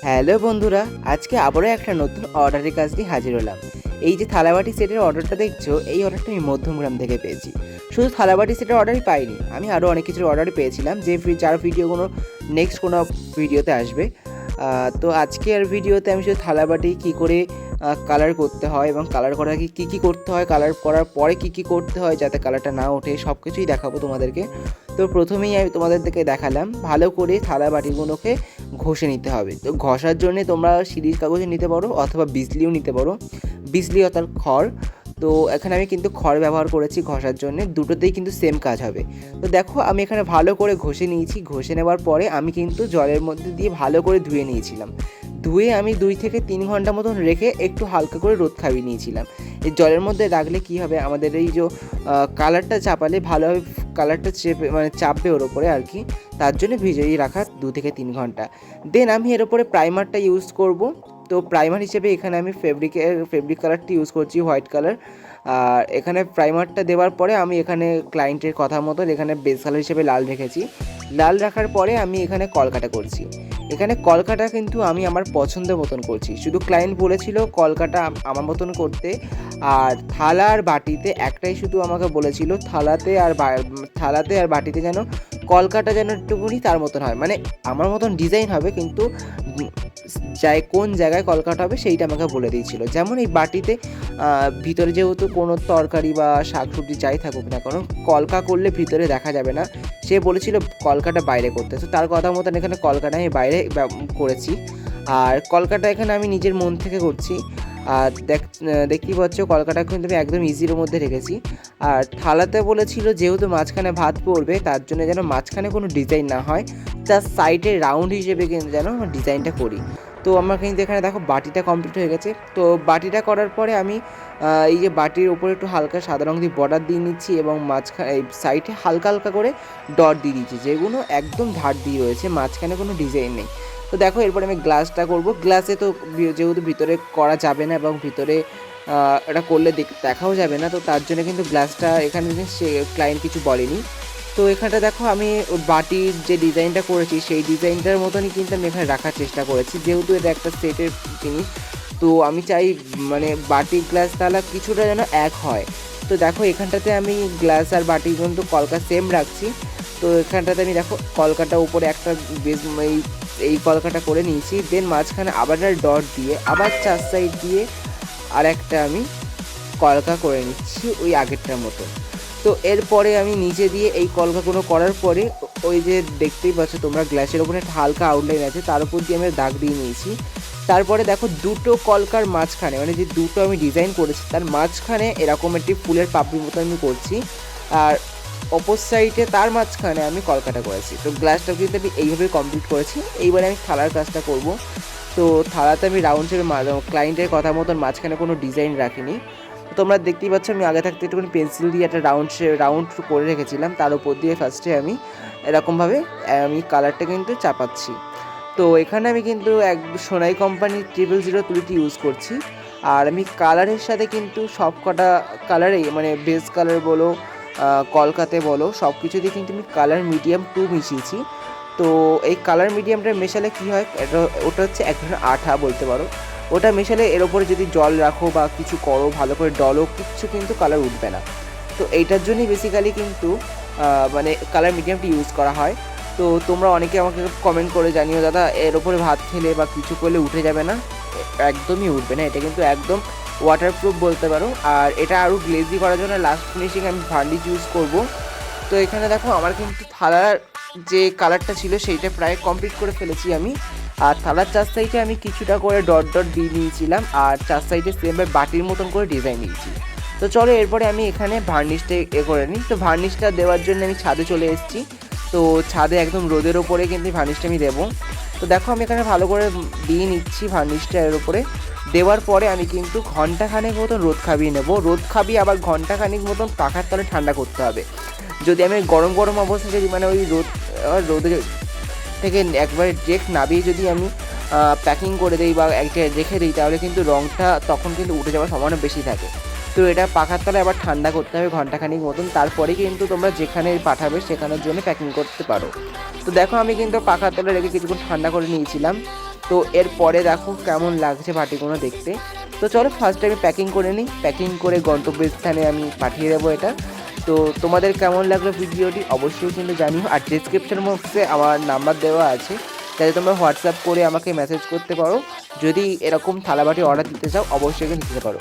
Hello বন্ধুরা, আজকে আবারও একটা নতুন অর্ডারের কাজ দিয়ে হাজির হলাম। এই যে থালাবাটি সেটের অর্ডারটা দেখছ, এই অর্ডারটা আমি মধ্যমগ্রাম থেকে পেয়েছি। শুধু থালাবাটি সেটের অর্ডারই পাইনি, আমি আরও অনেক কিছুর অর্ডারই পেয়েছিলাম, যে ভি- ভিডিও কোনো নেক্সট কোনো ভিডিওতে আসবে। তো আজকের ভিডিওতে আমি শুধু থালাবাটি কী করে কালার করতে হয় এবং কালার করার কি কী কী করতে হয় কালার করার পরে কী কী করতে হয়, যাতে কালারটা না ওঠে সব কিছুই দেখাবো তোমাদেরকে। তো প্রথমেই আমি তোমাদের তোমাদেরকে দেখালাম, ভালো করে থালা বাটিগুলোকে ঘষে নিতে হবে। তো ঘষার জন্য তোমরা সিরিজ কাগজে নিতে পারো অথবা বিজলিও নিতে পারো। বিজলি অর্থাৎ খড়। তো এখানে আমি কিন্তু খড় ব্যবহার করেছি ঘষার জন্য। দুটোতেই কিন্তু সেম কাজ হবে। তো দেখো আমি এখানে ভালো করে ঘষে নিয়েছি। ঘষে নেওয়ার পরে আমি কিন্তু জলের মধ্যে দিয়ে ভালো করে ধুয়ে নিয়েছিলাম। ধুয়ে আমি দুই থেকে তিন ঘণ্টা মতন রেখে একটু হালকা করে রোদ খাইয়ে নিয়েছিলাম। এই জলের মধ্যে রাখলে কি হবে? আমাদের এই যে কালারটা চাপালে ভালোভাবে কালারটা চেপে মানে চাপবে ওর ওপরে আর কি। তার জন্য ভিজিয়ে রাখা দু থেকে তিন ঘণ্টা। দেন আমি এর ওপরে প্রাইমারটা ইউজ করব। তো প্রাইমার হিসেবে এখানে আমি ফেব্রিকের ফেব্রিক কালারটি ইউজ করছি হোয়াইট কালার আর এখানে প্রাইমারটা দেওয়ার পরে আমি এখানে ক্লায়েন্টের কথা মতো এখানে বেস কালার হিসেবে লাল রেখেছি। লাল রাখার পরে আমি এখানে কলকাটা করছি। এখানে কলকাটা কিন্তু আমি আমার পছন্দ মতন করছি। শুধু ক্লায়েন্ট বলেছিল কলকাটা আমার মতন করতে। আর থালা আর বাটিতে একটাই শুধু আমাকে বলেছিল থালাতে আর থালাতে আর বাটিতে যেন কলকাটা যেন একটুকুনি তার মতন হয়। মানে আমার মতন ডিজাইন হবে কিন্তু যাই কোন জায়গায় কলকাটা হবে সেইটা আমাকে বলে দিয়েছিল। যেমন এই বাটিতে ভিতরে যেহেতু কোনো তরকারি বা শাক সবজি যাই থাকুক না কারণ কলকা করলে ভিতরে দেখা যাবে না। সে বলেছিল কলকাটা বাইরে করতে। তো তার কথা মতন এখানে কলকাটা আমি বাইরে করেছি। আর কলকাটা এখানে আমি নিজের মন থেকে করছি। আর দেখ দেখতেই পাচ্ছ কলকাটা কিন্তু আমি একদম ইজির মধ্যে রেখেছি। আর থালাতে বলেছিল যেহেতু মাঝখানে ভাত পড়বে, তার জন্য যেন মাঝখানে কোনো ডিজাইন না হয় তার সাইডে রাউন্ড হিসেবে কিন্তু যেন ডিজাইনটা করি। তো আমার কিন্তু এখানে দেখো বাটিটা কমপ্লিট হয়ে গেছে। তো বাটিটা করার পরে আমি এই যে বাটির উপরে একটু হালকা সাদা রং দিয়ে বর্ডার দিয়ে নিচ্ছি এবং মাঝখানে, এই সাইডে হালকা হালকা করে ডট দিয়ে দিচ্ছি। যেগুলো একদম ধার দিয়ে রয়েছে, মাঝখানে কোনো ডিজাইন নেই। তো দেখো, এরপরে আমি গ্লাসটা করব। গ্লাসে তো যেহেতু ভিতরে করা যাবে না এবং ভিতরে এটা করলে দেখাও যাবে না, তো তার জন্য কিন্তু গ্লাসটা এখানে সে ক্লায়েন্ট কিছু বলেনি। তো এখানটা দেখো, আমি বাটির যে ডিজাইনটা করেছি, সেই ডিজাইনটার মতনই কিন্তু আমি এখানে রাখার চেষ্টা করেছি। যেহেতু এটা একটা সেটের জিনিস, তো আমি চাই মানে বাটি গ্লাস তাহলে কিছুটা যেন এক হয়। তো দেখো, এখানটাতে আমি গ্লাস আর বাটি কিন্তু কলকা সেম রাখছি। তো এখানটাতে আমি দেখো, কলকাটা উপরে একটা বেশ এই এই কলকাটা করে নিয়েছি। দেন মাঝখানে আবার ডট দিয়ে, আবার চার সাইড দিয়ে আর একটা আমি কলকা করে নিচ্ছি ওই আগেরটার মতো। তো এরপরে আমি নিচে দিয়ে এই কলকাগুলো করার পরে ওই যে দেখতেই পাচ্ছ তোমরা গ্লাসের ওপরে একটা হালকা আউটলাইন আছে, তার উপর দিয়ে আমি দাগ দিয়ে নিয়েছি। তারপরে দেখো দুটো কলকার মাঝখানে মানে যে দুটো আমি ডিজাইন করেছি, তার মাঝখানে এরকম একটি ফুলের পাপড়ির মতো আমি করছি। আর অপর সাইডে তার মাঝখানে আমি কলকাটা করেছি। তো গ্লাসটা কিন্তু আমি এইভাবে কমপ্লিট করেছি। এইবারে আমি থালার কাজটা করব। তো থালাতে আমি রাউন্ড শেপে ক্লায়েন্টের কথা মতন মাঝখানে কোনো ডিজাইন রাখিনি। তোমরা দেখতেই পাচ্ছ আমি আগে থাকতে একটুখানি পেন্সিল দিয়ে একটা রাউন্ড রাউন্ড করে রেখেছিলাম। তার উপর দিয়ে ফার্স্টে আমি এরকমভাবে আমি কালারটা কিন্তু চাপাচ্ছি। তো এখানে আমি কিন্তু এক সোনাই কোম্পানির ট্রিপল জিরো তুলিটি ইউজ করছি। আর আমি কালারের সাথে কিন্তু সব কটা কালারেই মানে বেস কালার বলো কলকাতে বলো সব কিছুতেই কিন্তু আমি কালার মিডিয়াম টু মিশিয়েছি। তো এই কালার মিডিয়ামটা মেশালে কী হয়? এটা, ওটা হচ্ছে এক ধরনের আঠা বলতে পারো। ওটা মেশালে এর ওপরে যদি জল রাখো বা কিছু করো ভালো করে ডলো, কিচ্ছু কিন্তু কালার উঠবে না। তো এইটার জন্যই বেসিক্যালি কিন্তু মানে কালার মিডিয়ামটি ইউজ করা হয়। তো তোমরা অনেকে আমাকে কমেন্ট করে জানিও, দাদা, এর ওপরে ভাত খেলে বা কিছু করলে উঠে যাবে না? একদমই উঠবে না। এটা কিন্তু একদম ওয়াটারপ্রুফ বলতে পারো। আর এটা আরও গ্লেজি করার জন্য লাস্ট ফিনিশিং আমি ভার্নিশ ইউজ করব। তো এখানে দেখো আমার কিন্তু থালার যে কালারটা ছিল সেইটা প্রায় কমপ্লিট করে ফেলেছি আমি। আর থালার চার সাইডে আমি কিছুটা করে ডট ডট দিয়ে নিয়েছিলাম। আর চার সাইডে সেমভাবে বাটির মতন করে ডিজাইন দিয়েছি তো চলো এরপরে আমি এখানে ভার্নিশটা এ করে নিই। তো ভার্নিশটা দেওয়ার জন্য আমি ছাদে চলে এসেছি। তো ছাদে একদম রোদের ওপরে কিন্তু ভার্নিশটা আমি দেবো। তো দেখো আমি এখানে ভালো করে দিয়ে নিচ্ছি ভার্নিশটা এর উপরে দেওয়ার পরে আমি কিন্তু ঘন্টাখানেক মতন রোদ খাবিয়ে নেব। রোদ খাবিয়ে আবার ঘন্টাখানেক মতন পাখার তলে ঠান্ডা করতে হবে। যদি আমি গরম গরম অবস্থায় যদি মানে ওই রোদ রোদে থেকে একবারে ডেক নাবিয়ে যদি আমি প্যাকিং করে দিই বা এক জায়গায় রেখে দিই, তাহলে কিন্তু রঙটা তখন কিন্তু উঠে যাওয়ার সম্ভাবনা বেশি থাকে। তো তো এটা পাখার তলায় আবার ঠান্ডা করতে হবে ঘন্টাখানিক মতন। তারপরে কিন্তু তোমরা যেখানে পাঠাবে সেখানের জন্য প্যাকিং করতে পারো। তো দেখো আমি কিন্তু পাখার তলায় রেখে কিছুক্ষণ ঠান্ডা করে নিয়েছিলাম। তো এরপরে দেখো কেমন লাগছে বাটিগুলো দেখতে। তো চলো ফার্স্ট আমি প্যাকিং করে নিই। প্যাকিং করে গন্তব্যস্থানে আমি পাঠিয়ে দেবো এটা। তো তোমাদের কেমন লাগল ভিডিওটি অবশ্যই কিন্তু জানিও। আর ডিসক্রিপশন বক্সে আমার নাম্বার দেওয়া আছে। তাহলে তোমরা হোয়াটসঅ্যাপ করে আমাকে মেসেজ করতে পারো। যদি এরকম থালাবাটি অর্ডার দিতে চাও, অবশ্যই কিন্তু দিতে পারো।